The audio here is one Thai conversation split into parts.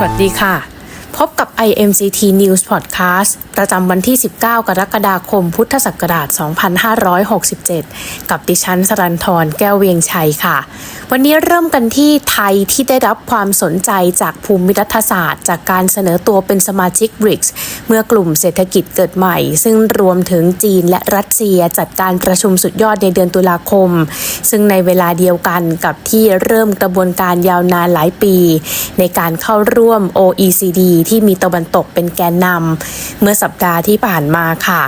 สวัสดีค่ะ พบกับ IMCT News Podcast ประจำวันที่ 19 กรกฎาคม พุทธศักราช 2567 กับดิฉันสรันทรแก้วเวียงชัยค่ะ วันนี้เริ่มกันที่ไทยที่ได้รับความสนใจจากภูมิรัฐศาสตร์ จากการเสนอตัวเป็นสมาชิก BRICS เมื่อกลุ่มเศรษฐกิจเกิดใหม่ ซึ่งรวมถึงจีนและรัสเซียจัดการประชุมสุดยอดในเดือนตุลาคม ซึ่งในเวลาเดียวกันกับที่เริ่มกระบวนการยาวนานหลายปี ในการเข้าร่วม OECD ที่มีตะวันตกเป็นแกนนำเมื่อสัปดาห์ที่ผ่านมาค่ะ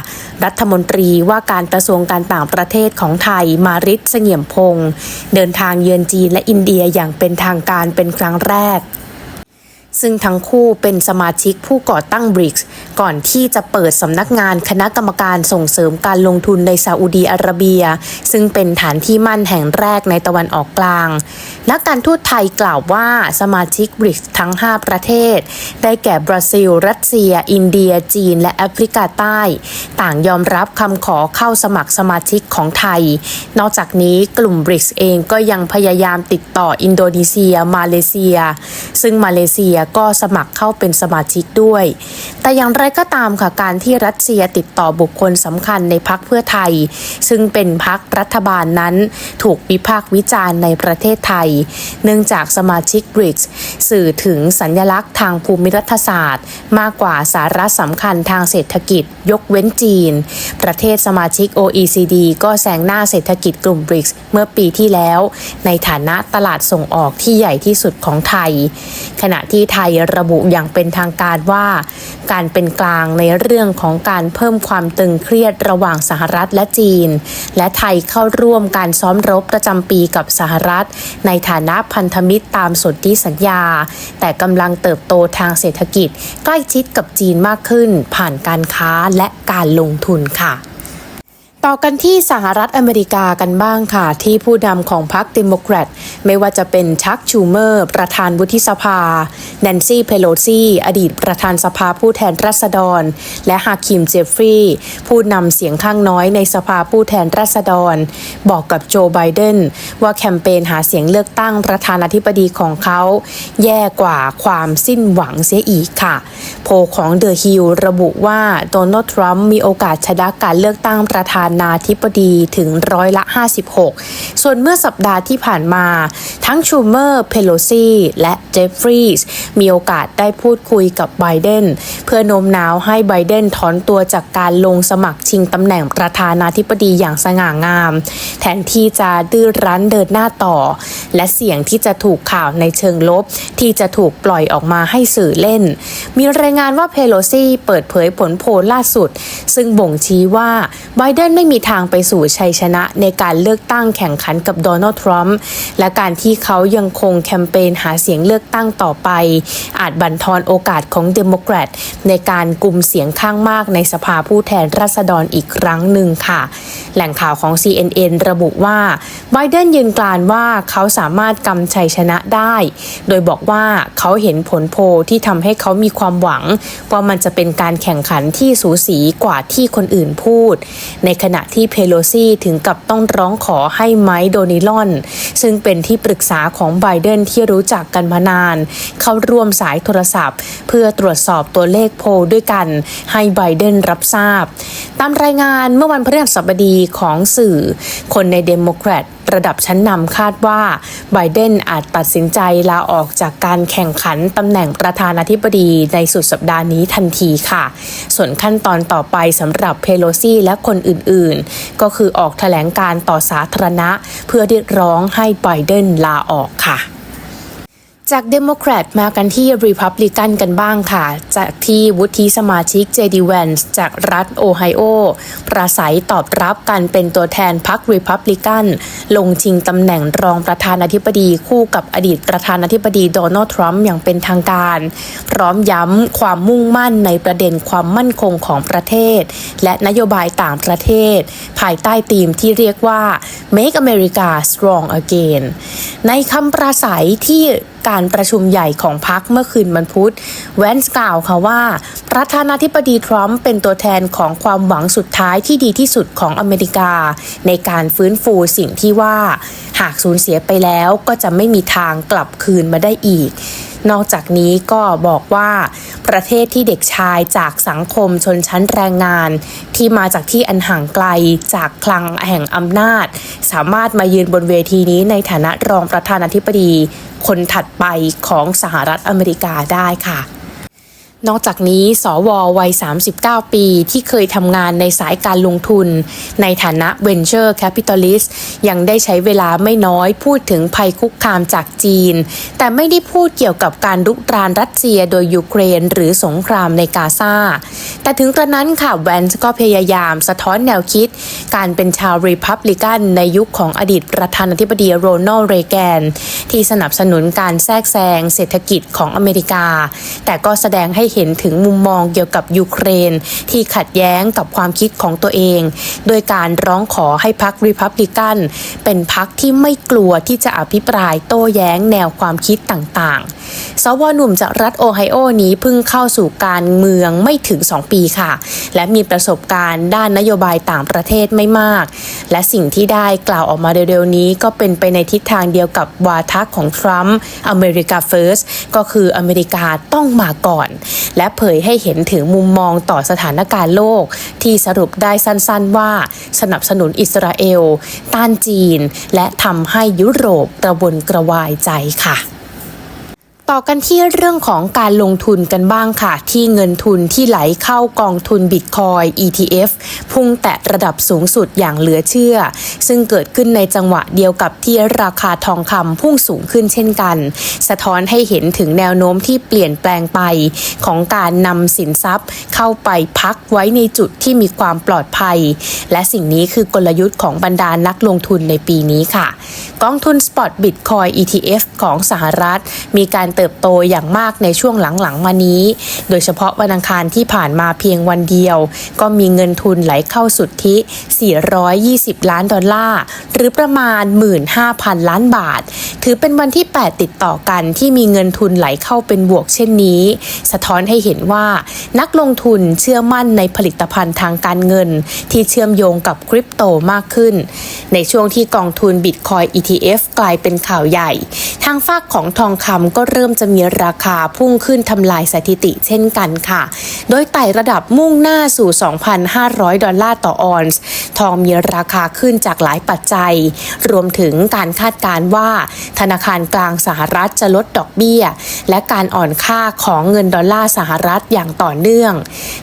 รัฐมนตรีว่าการกระทรวงการต่างประเทศของไทยมาริศเสงี่ยมพงศ์เดินทางเยือนจีนและอินเดียอย่างเป็นทางการเป็นครั้งแรก ซึ่งทั้งคู่เป็นสมาชิกผู้ก่อตั้ง BRICS ก่อนที่จะเปิดสำนักงานคณะกรรมการส่งเสริมการลงทุนในซาอุดีอาระเบีย ซึ่งเป็นฐานที่มั่นแห่งแรกในตะวันออกกลาง นักการทูตไทยกล่าวว่าสมาชิก BRICS ทั้ง 5 ประเทศ ได้แก่บราซิล รัสเซีย อินเดีย จีน และแอฟริกาใต้ ต่างยอมรับคำขอเข้าสมัครสมาชิกของไทย นอกจากนี้กลุ่ม BRICS เองก็ยังพยายามติดต่ออินโดนีเซีย มาเลเซีย ซึ่งมาเลเซียก็สมัครเข้าเป็นสมาชิกด้วย แต่อย่างไรก็ตามค่ะการที่รัสเซียติดต่อบุคคลสำคัญในพักเพื่อไทย ซึ่งเป็นพักรัฐบาลนั้น ถูกวิพากษ์วิจารณ์ในประเทศไทย เนื่องจากสมาชิก BRICS สื่อถึงสัญลักษณ์ทางภูมิรัฐศาสตร์ มากกว่าสาระสำคัญทางเศรษฐกิจ ยกเว้นจีน ประเทศสมาชิก OECD ก็แซงหน้าเศรษฐกิจกลุ่ม BRICS เมื่อปีที่แล้ว ในฐานะตลาดส่งออกที่ใหญ่ที่สุดของไทย ขณะที่ไทยระบุอย่างเป็นทางการว่า การเป็นกลางในเรื่องของการเพิ่มความตึงเครียดระหว่างสหรัฐและจีน และไทยเข้าร่วมการซ้อมรบประจำปีกับสหรัฐ ในฐานะพันธมิตรตามสนธิสัญญา แต่กำลังเติบโตทางเศรษฐกิจ ใกล้ชิดกับจีนมากขึ้น ผ่านการค้าและการลงทุนค่ะ ต่อกันที่สหรัฐอเมริกากันบ้างค่ะ ที่ผู้นำของพรรคเดโมแครตไม่ว่าจะเป็นชักชูเมอร์ ประธานวุฒิสภา แนนซี่เพโลซีอดีตประธานสภาผู้แทนราษฎร และฮาคิมเจฟฟรีย์ผู้นำเสียงข้างน้อยในสภาผู้แทนราษฎร บอกกับโจไบเดนว่าแคมเปญหาเสียงเลือกตั้งประธานาธิบดีของเขา แย่กว่าความสิ้นหวังเสียอีกค่ะ โพลของเดอะฮิลระบุว่าโดนัลด์ทรัมป์มีโอกาสชนะการเลือกตั้งประธานาธิบดีถึงร้อยละ 56 ส่วนเมื่อสัปดาห์ที่ผ่านมา ทั้งชูเมอร์ เพโลซีและเจฟฟรีย์มีโอกาสได้พูดคุยกับไบเดนเพื่อโน้มน้าวให้ไบเดนถอนตัวจากการลงสมัครชิงตำแหน่งประธานาธิบดีอย่างสง่างาม แทนที่จะดื้อรั้นเดินหน้าต่อ และเสี่ยงที่จะถูกข่าวในเชิงลบ ที่จะถูกปล่อยออกมาให้สื่อเล่น มีรายงานว่าเพโลซีเปิดเผยผลโพลล่าสุด ซึ่งบ่งชี้ว่าไบเดนไม่มีทางไปสู่ชัยชนะในการเลือกตั้งแข่งขันกับโดนัลด์ทรัมป์และการที่เขายังคงแคมเปญหาเสียงเลือกตั้งต่อไป อาจบั่นทอนโอกาสของเดโมแครตในการกลุ่มเสียงข้างมากในสภาผู้แทนราษฎรอีกครั้งหนึ่งค่ะ แหล่งข่าวของ CNN ระบุว่าไบเดนยืนกรานว่าเขาสามารถกำชัยชนะได้ โดยบอกว่าเขาเห็นผลโพลที่ทำให้เขามีความหวัง ว่ามันจะเป็นการแข่งขันที่สูสีกว่าที่คนอื่นพูด ในขณะที่เพโลซีถึงกับต้องร้องขอให้ไมค์โดนิลอน ซึ่งเป็นที่ปรึกษาของไบเดนที่รู้จักกันมานาน เข้าร่วมสายโทรศัพท์ เพื่อตรวจสอบตัวเลขโพลด้วยกัน ให้ไบเดนรับทราบ ตามรายงานเมื่อวันพฤหัสบดีของสื่อ คนในเดโมแครตระดับชั้นนำคาดว่าไบเดนอาจตัดสินใจลาออกจากการแข่งขันตำแหน่งประธานาธิบดีในสุดสัปดาห์นี้ทันทีค่ะ ส่วนขั้นตอนต่อไปสำหรับเพโลซีและคนอื่นๆก็คือออกแถลงการต่อสาธารณะ เพื่อเรียกร้องให้ไบเดนลาออกค่ะ จากเดโมแครตมากันที่รีพับลิกันกันบ้างค่ะ จากที่วุฒิสมาชิกเจดีแวนส์จากรัฐโอไฮโอ ปราศัยตอบรับการเป็นตัวแทนพรรครีพับลิกัน ลงชิงตำแหน่งรองประธานาธิบดีคู่กับอดีตประธานาธิบดีโดนัลด์ทรัมป์อย่างเป็นทางการ พร้อมย้ำความมุ่งมั่นในประเด็นความมั่นคงของประเทศ และนโยบายต่างประเทศ ภายใต้ธีมที่เรียกว่า Make America Strong Again ในคำปราศัยที่ การประชุมใหญ่ของพรรคเมื่อคืนวันพุธ แวนส์กล่าวค่ะว่า ประธานาธิบดีทรัมป์เป็นตัวแทนของความหวังสุดท้ายที่ดีที่สุดของอเมริกา ในการฟื้นฟูสิ่งที่ว่า หากสูญเสียไปแล้วก็จะไม่มีทางกลับคืนมาได้อีก นอกจากนี้ก็บอกว่า ประเทศที่เด็กชายจากสังคมชนชั้นแรงงาน ที่มาจากที่อันห่างไกลจากคลังแห่งอำนาจ สามารถมายืนบนเวทีนี้ในฐานะรองประธานาธิบดี คนถัดไปของสหรัฐอเมริกาได้ค่ะ นอกจากนี้ สววัย 39 ปี ที่เคยทำงานในสายการลงทุน ในฐานะ Venture Capitalist ยังได้ใช้เวลาไม่น้อยพูดถึงภัยคุกคามจากจีน แต่ไม่ได้พูดเกี่ยวกับการรุกรานรัสเซียโดยยูเครน หรือสงครามในกาซา แต่ถึงกระนั้นค่ะแวนก็พยายามสะท้อนแนวคิด การเป็นชาวรีพับลิกันในยุคของอดีตประธานาธิบดีโรนัลด์เรแกน ที่สนับสนุนการแทรกแซงเศรษฐกิจของอเมริกา แต่ก็แสดงให้เห็นถึงมุมมองเกี่ยวกับยูเครน ที่ขัดแย้งกับความคิดของตัวเอง โดยการร้องขอให้พรรครีพับลิกัน เป็นพรรคที่ไม่กลัวที่จะอภิปรายโต้แย้งแนวความคิดต่างๆ สวหนุ่มจากรัฐโอไฮโอนี้เพิ่งเข้าสู่การเมืองไม่ถึง 2 ปีค่ะ และมีประสบการณ์ด้านนโยบายต่างประเทศไม่มาก และสิ่งที่ได้กล่าวออกมาเร็วๆนี้ ก็เป็นไปในทิศทางเดียวกับวาทะของทรัมป์อเมริกาเฟิร์สก็คืออเมริกาต้องมาก่อน และเผยให้เห็นถึงมุมมองต่อสถานการณ์โลก ที่สรุปได้สั้นๆว่าสนับสนุนอิสราเอล ต้านจีน และทำให้ยุโรปกระวนกระวายใจค่ะ ต่อกันที่เรื่องของการลงทุนกันบ้างค่ะ ที่เงินทุนที่ไหลเข้ากองทุนบิตคอย ETF พุ่งแตะระดับสูงสุดอย่างเหลือเชื่อ ซึ่งเกิดขึ้นในจังหวะเดียวกับที่ราคาทองคำพุ่งสูงขึ้นเช่นกัน สะท้อนให้เห็นถึงแนวโน้มที่เปลี่ยนแปลงไป ของการนำสินทรัพย์ เข้าไปพักไว้ในจุดที่มีความปลอดภัย และสิ่งนี้คือกลยุทธ์ของบรรดานักลงทุนในปีนี้ค่ะ กองทุน Spot Bitcoin ETF ของสหรัฐ มีการเเติบโตอย่างมากในช่วงหลังๆมานี้ โดยเฉพาะวันอังคารที่ผ่านมาเพียงวันเดียว ก็มีเงินทุนไหลเข้าสุทธิ 420 ล้านดอลลาร์ หรือประมาณ 15,000 ล้านบาท ถือเป็นวันที่ 8 ติดต่อกันที่มีเงินทุนไหลเข้าเป็นบวกเช่นนี้ สะท้อนให้เห็นว่า นักลงทุนเชื่อมั่นในผลิตภัณฑ์ทางการเงิน ที่เชื่อมโยงกับคริปโตมากขึ้น ในช่วงที่กองทุน Bitcoin ETF กลายเป็นข่าวใหญ่ ทางฝากของทองคำก็เริ่มจะมีราคาพุ่งขึ้นทำลายสถิติเช่นกันค่ะ โดยไต่ระดับมุ่งหน้าสู่ 2,500 ดอลลาร์ต่อออนซ์ ทองมีราคาขึ้นจากหลายปัจจัย รวมถึงการคาดการณ์ว่า ธนาคารกลางสหรัฐจะลดดอกเบี้ย และการอ่อนค่าของเงินดอลลาร์สหรัฐอย่างต่อเนื่อง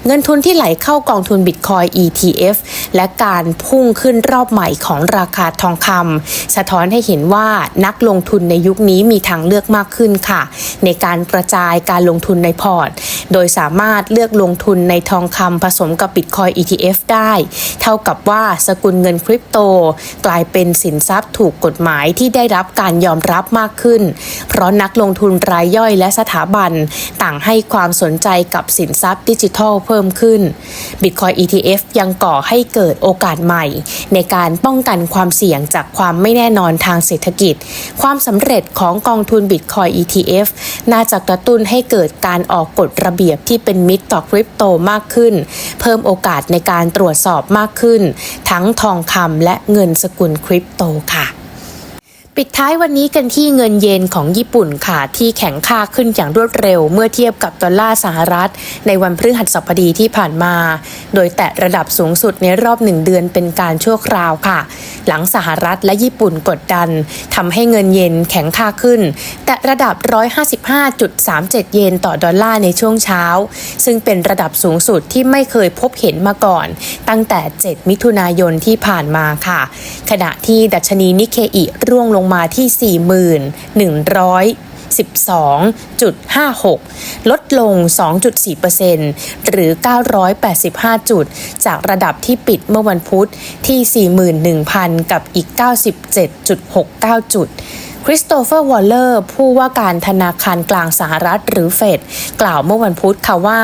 เงินทุนที่ไหลเข้ากองทุนบิตคอย ETF และการพุ่งขึ้นรอบใหม่ของราคาทองคำสะท้อนให้เห็นว่านักลงทุนในยุคนี้มีทางเลือกมากขึ้นค่ะในการกระจายการลงทุนในพอร์ต โดยสามารถเลือกลงทุนในทองคำผสมกับบิตคอย ETF ได้ เท่ากับว่าสกุลเงินคริปโต กลายเป็นสินทรัพย์ถูกกฎหมายที่ได้รับการยอมรับมากขึ้น เพราะนักลงทุนรายย่อยและสถาบัน ต่างให้ความสนใจกับสินทรัพย์ดิจิทัลเพิ่มขึ้น Bitcoin ETF ยังก่อให้เกิดโอกาสใหม่ ในการป้องกันความเสี่ยงจากความไม่แน่นอนทางเศรษฐกิจ ความสำเร็จของกองทุน Bitcoin ETF น่าจะกระตุ้นให้เกิดการออกกฎระเบียบที่เป็นมิตรต่อคริปโตมากขึ้น เพิ่มโอกาสในการตรวจสอบมากขึ้น ทั้งทองคำและเงินสกุลคริปโตค่ะ ปิดท้ายวันนี้กันที่เงินเยนของญี่ปุ่นค่ะ ที่แข็งค่าขึ้นอย่างรวดเร็ว เมื่อเทียบกับดอลลาร์สหรัฐ ในวันพฤหัสบดีที่ผ่านมา โดยแตะระดับสูงสุดในรอบหนึ่งเดือนเป็นการชั่วคราวค่ะ หลังสหรัฐและญี่ปุ่นกดดันทำให้เงินเยนแข็งค่าขึ้น แตะระดับ 155.37 เยนต่อดอลลาร์ในช่วงเช้า ซึ่งเป็นระดับสูงสุดที่ไม่เคยพบเห็นมาก่อน ตั้งแต่ 7 มิถุนายนที่ผ่านมาค่ะ ขณะที่ดัชนีนิเคอิร่วงลงมาที่ 41,100 12.56 ลดลง 2.4%หรือ 985 จุด จากระดับที่ปิดเมื่อวันพุธที่ 41,000 กับอีก 97.69 จุด คริสโตเฟอร์วอลเลอร์ผู้ว่าการธนาคารกลางสหรัฐหรือเฟดกล่าวเมื่อวันพุธค่ะว่า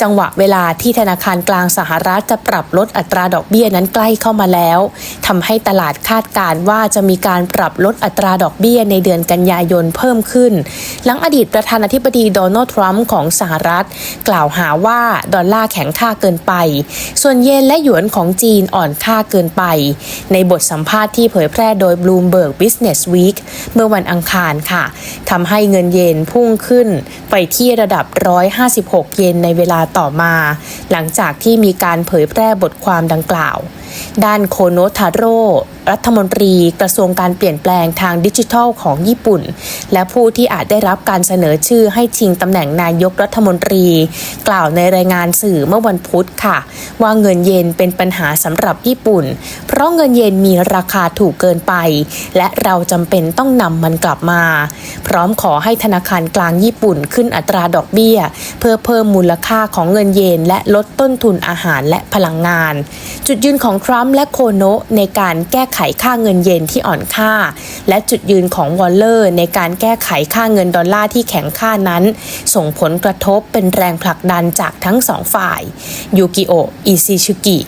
จังหวะเวลาที่ธนาคารกลางสหรัฐจะปรับลดอัตราดอกเบี้ยนั้นใกล้เข้ามาแล้วทำให้ตลาดคาดการณ์ว่าจะมีการปรับลดอัตราดอกเบี้ยในเดือนกันยายนเพิ่มขึ้น หลังอดีตประธานาธิบดีโดนัลด์ทรัมป์ของสหรัฐ กล่าวหาว่าดอลลาร์แข็งค่าเกินไป ส่วนเยนและหยวนของจีนอ่อนค่าเกินไป ในบทสัมภาษณ์ที่เผยแพร่โดย Bloomberg Business Week เมื่อวันอังคารค่ะทำให้เงินเยนพุ่งขึ้นไปที่ระดับ 156 เยนในเวลาต่อมา หลังจากที่มีการเผยแพร่บทความดังกล่าว ด้านโคโนทาโร่ รัฐมนตรีกระทรวงการเปลี่ยนแปลงทางดิจิทัลของญี่ปุ่น และผู้ที่อาจได้รับการเสนอชื่อให้ชิงตำแหน่งนายกรัฐมนตรี กล่าวในรายงานสื่อเมื่อวันพุธค่ะ ว่าเงินเยนเป็นปัญหาสำหรับญี่ปุ่น เพราะเงินเยนมีราคาถูกเกินไป และเราจำเป็นต้องนำมันกลับมา พร้อมขอให้ธนาคารกลางญี่ปุ่นขึ้นอัตราดอกเบี้ย เพื่อเพิ่มมูลค่าของเงินเยนและลดต้นทุนอาหารและพลังงาน จุดยืนของทรัมป์และโคโนะในการแก้ไขค่าเงินเยนที่อ่อนค่า และจุดยืนของวอลเลอร์ในการแก้ไขค่าเงินดอลลาร์ที่แข็งค่านั้น ส่งผลกระทบเป็นแรงผลักดันจากทั้งสองฝ่ายยูกิโออิซิชุกิ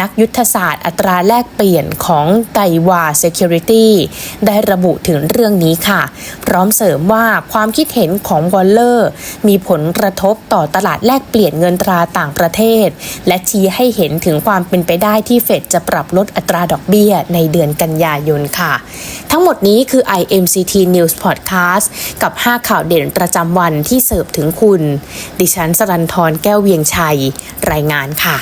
นักยุทธศาสตร์อัตราแลกเปลี่ยนของไดวา Security ได้ระบุถึงเรื่องนี้ค่ะ พร้อมเสริมว่าความคิดเห็นของวอลเลอร์ มีผลกระทบต่อตลาดแลกเปลี่ยนเงินตราต่างประเทศ และชี้ให้เห็นถึงความเป็นไปได้ที่เฟดจะปรับลดอัตราดอกเบี้ยในเดือนกันยายนค่ะ ทั้งหมดนี้คือ IMCT News Podcast กับ 5 ข่าวเด่นประจำวันที่เสิร์ฟถึงคุณ ดิฉันสรันทรแก้วเวียงชัย รายงานค่ะ